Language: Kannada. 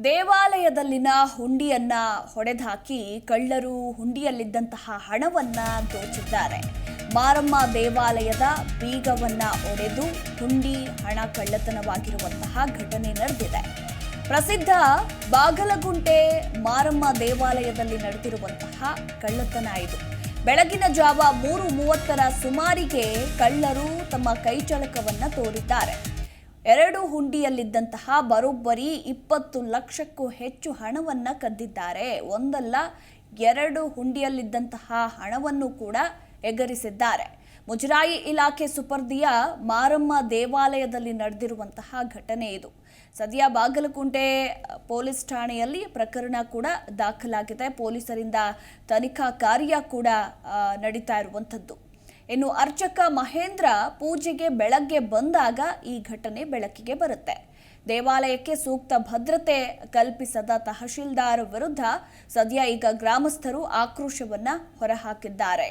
ದೇವಾಲಯದಲ್ಲಿನ ಹುಂಡಿಯನ್ನ ಹೊಡೆದಾಕಿ ಕಳ್ಳರು ಹುಂಡಿಯಲ್ಲಿದ್ದಂತಹ ಹಣವನ್ನ ದೋಚಿದ್ದಾರೆ. ಮಾರಮ್ಮ ದೇವಾಲಯದ ಬೀಗವನ್ನ ಒಡೆದು ಹುಂಡಿ ಹಣ ಕಳ್ಳತನವಾಗಿರುವಂತಹ ಘಟನೆ ನಡೆದಿದೆ. ಪ್ರಸಿದ್ಧ ಬಾಗಲಗುಂಟೆ ಮಾರಮ್ಮ ದೇವಾಲಯದಲ್ಲಿ ನಡೆದಿರುವಂತಹ ಕಳ್ಳತನ ಇದು. ಬೆಳಗಿನ ಜಾವ ಮೂರು ಮೂವತ್ತರ ಸುಮಾರಿಗೆ ಕಳ್ಳರು ತಮ್ಮ ಕೈಚಳಕವನ್ನ ತೋರಿದ್ದಾರೆ. ಎರಡು ಹುಂಡಿಯಲ್ಲಿದ್ದಂತಹ ಬರೋಬ್ಬರಿ ಇಪ್ಪತ್ತು ಲಕ್ಷಕ್ಕೂ ಹೆಚ್ಚು ಹಣವನ್ನು ಕದ್ದಿದ್ದಾರೆ. ಒಂದಲ್ಲ, ಎರಡು ಹುಂಡಿಯಲ್ಲಿದ್ದಂತಹ ಹಣವನ್ನು ಕೂಡ ಎಗರಿಸಿದ್ದಾರೆ. ಮುಜರಾಯಿ ಇಲಾಖೆ ಸುಪರ್ದಿಯ ಮಾರಮ್ಮ ದೇವಾಲಯದಲ್ಲಿ ನಡೆದಿರುವಂತಹ ಘಟನೆ ಇದು. ಸದ್ಯ ಬಾಗಲಕುಂಟೆ ಪೊಲೀಸ್ ಠಾಣೆಯಲ್ಲಿ ಪ್ರಕರಣ ಕೂಡ ದಾಖಲಾಗಿದೆ. ಪೊಲೀಸರಿಂದ ತನಿಖಾ ಕಾರ್ಯ ಕೂಡ ನಡೀತಾ ಇರುವಂಥದ್ದು. ಇನ್ನು ಅರ್ಚಕ ಮಹೇಂದ್ರ ಪೂಜೆಗೆ ಬೆಳಗ್ಗೆ ಬಂದಾಗ ಈ ಘಟನೆ ಬೆಳಕಿಗೆ ಬರುತ್ತೆ. ದೇವಾಲಯಕ್ಕೆ ಸೂಕ್ತ ಭದ್ರತೆ ಕಲ್ಪಿಸದ ತಹಶೀಲ್ದಾರ್ ವಿರುದ್ಧ ಸದ್ಯ ಈಗ ಗ್ರಾಮಸ್ಥರು ಆಕ್ರೋಶವನ್ನ ಹೊರಹಾಕಿದ್ದಾರೆ.